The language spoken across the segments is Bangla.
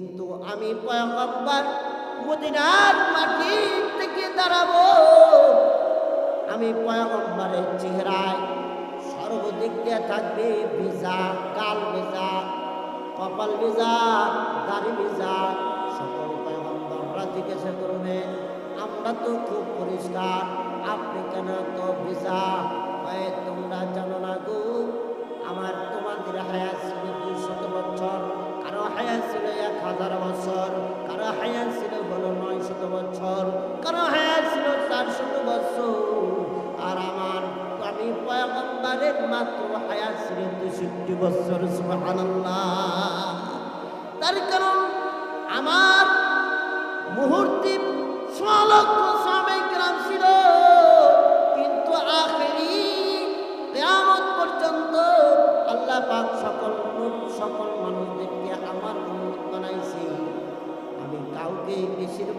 কিন্তু আমি পয়গম্বর মদিনার মাটি থেকে দাঁড়াবো। আমি পয়গম্বরের চেহারায় সর্বদিক দিয়ে থাকবে ভিজা, কাল ভিজা, কপাল ভিজা, দাড়ি ভিজা, সকল পয়গম্বররা জিজ্ঞাসা করবেন আমরা তো খুব পরিষ্কার, আপনি কেন তো ভিজা? হায়াত ছিল এক হাজার বছর, কারও হায়াত ছিল হলো নয় শত বছর, কারও হায়াত ছিল চারশত বছর। আর আমার, আমি পয়গম্বারের মাত্র ছিল বছর তার কারণ আমার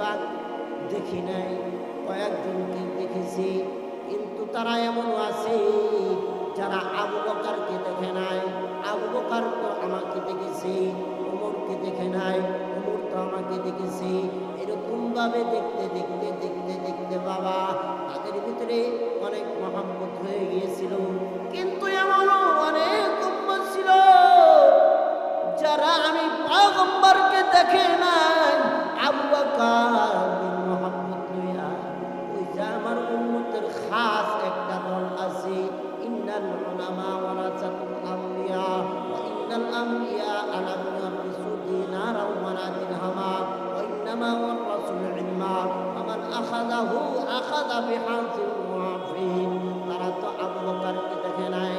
বেশিরভাগ দেখি নাই, কয়েকজনকে দেখেছি, কিন্তু তারা এমনও আছে যারা আবু বকারকে দেখে নাই। আবু বকার তো আমাকে দেখেছে, উমরকে দেখে নাই, উমর তো আমাকে দেখেছে। এরকম ভাবে দেখতে দেখতে দেখতে দেখতে ফামান আখাযাহু আখাযা বিহাযিল মুআফিন তারা তো আবু বকরকে দেখে নাই।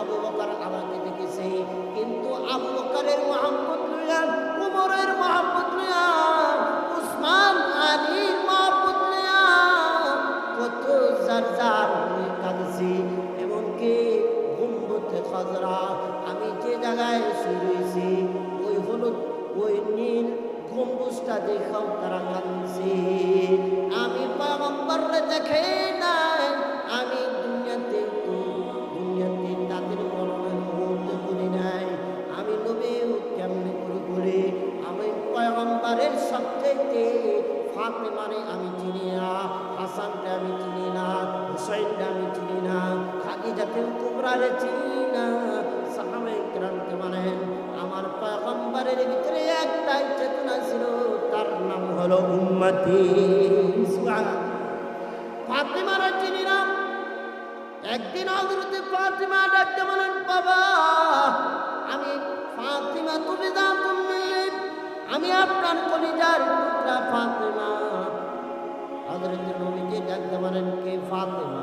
আবু বকর আমাকে দেখেছে। কিন্তু আবু বকরের মোহাম্মদ লইয়া উমরের মোহাম্মদ লইয়া উসমান আলীর মোহাম্মদ লইয়া কত যার হয়ে কাঁদছি। এমনকি গুম্বতে খজরা, আমি যে জায়গায় শুয়ে রয়েছি, ওই হলুদ, ওই নীল গম্বুজটা দেখাও তারা কাঁদছে। ফাতেমারে আমি চিনি না, হাসানকে আমি চিনি না, হুসাইনকে আমি চিনি না খাদিজাতুল কুবরারে চিনি না। সাহাবে মানেন আমার পয়গম্বরের ভিতরে একটাই চেতনা ছিল, তার নাম হলো উম্মতি। ফাতেমারে চিনি না। একদিন হজরতে ফাতিমা ডাকতে বলেন, বাবা, আমি ফাতিমা, তুমি যা তুমি আমি আপনার কলিজার ফাতিমা। হজরতে নবীজি ডাকতে বলেন কে? ফাতিমা।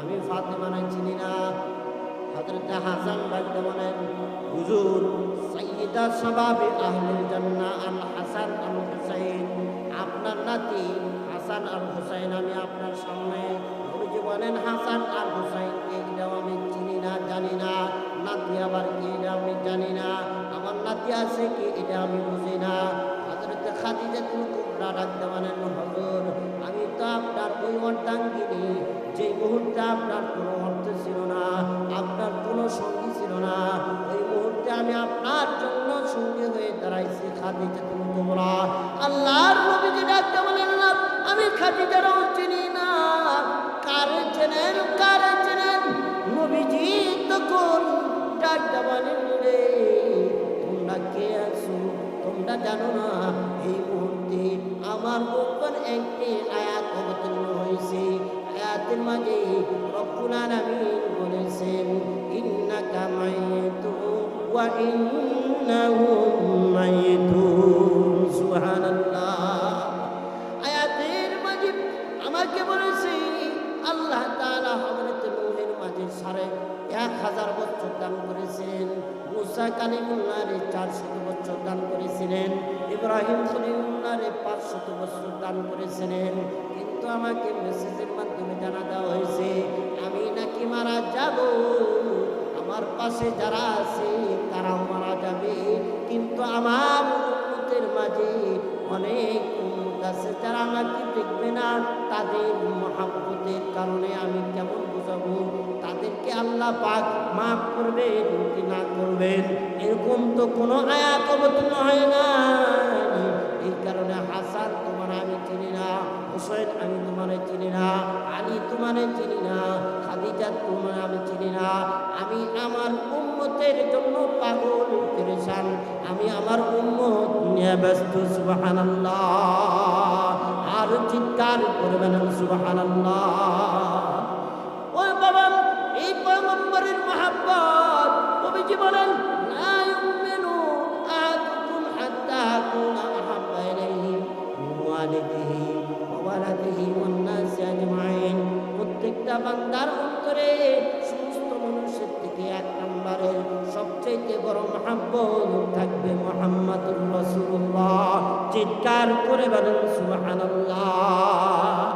আমি ফাতিমা নাই, চিনি না। হজরতে হাসান ডাকতে বলেন হুজুর, সাইয়্যিদা শাবাবে আহলিল জান্নাহ আল হাসান আল হুসাইন। আপনার নাতি হাসান আর হুসাইন আমি আপনার সামনে। নবীজি বলেন, হাসান আর হুসাইনকে এটাও আমি চিনি না, জানি না। নাতি আবার কি এটা আমি জানি না। আমার নাতি আছে কি? এটা আমি বুঝি না। খাদিজাতুল কুবরা ডাকতে বলেন হজুর আমি তো আপনার ওই যে মুহূর্তে আপনার কোনো অর্থ ছিল না, আপনার কোনো সঙ্গী ছিল না ওই মুহূর্তে আমি আপনার জন্য সঙ্গী হয়ে দাঁড়াইছি খাদিজাতুল কুবরা আল্লাহর নবীজি ডাকতে বলেন না, আমি খাদিজারও চিনি না। কারে চেনেন কারে চেনেন? নবীজি তখন ডাকতে বলেন রে, তোমরা কে আছো? তোমরা জানো না এই মুহূর্তে আমার উপর একটি আয়াত অবতীর্ণ হয়েছে। আয়াতের মাঝে রব্বুল আলামিন বলেছেন, ইন্নাকা মাইতু ওয়া ইন্নাহুম মাইতুন। সুবহানাল্লাহ। আয়াতের মাঝে আমাকে বলেছে, আল্লাহ তাআলা হযরত নূহের মাঝে সাড়ে এক হাজার বছর দান করেছিলেন। মুসা কালিমুল্লাহরে চারশত বছর দান করেছিলেন। ইব্রাহিম খলিমুল্লাহরে পাঁচশত বছর দান করেছিলেন। কিন্তু আমাকে মেসেজের মাধ্যমে জানা দেওয়া হয়েছে, আমি নাকি মারা যাব। আমার পাশে যারা আছে, তারাও মারা যাবে। কিন্তু আমার মাঝে অনেক উম্মত আছে যারা আমাকে দেখবে না, তাদের মহাব্বতের কারণে আমি কেমন বুঝাবো? তাদেরকে আল্লাহ পাক মাফ করবেন কি না করবেন, এরকম তো কোনো আয়াত অবতীর্ণ হয় না। এই কারণে হাসান তোমার আমি চিনি না, হুসেন আমি তোমারে চিনি না, আলী তোমারে চিনি না, খাদিজা তোমার আমি চিনি না। আমি আমার উন্মতের জন্য পাগল পেরেছান আমি আমার উন্মত নিয়ে ব্যস্ত সুবাহান আর চিৎকার করবেন সুবাহান ওই বাবা, এই পয়গম্বরের মহাব্বত কবি বলেন বান্দার অন্তরে সমস্ত মানুষের থেকে এক নম্বরের সবচেয়ে বড় মহাব্বত থাকবে মোহাম্মদুর রসুল্লাহ চিৎকার করে বলেন, সুবহানাল্লাহ।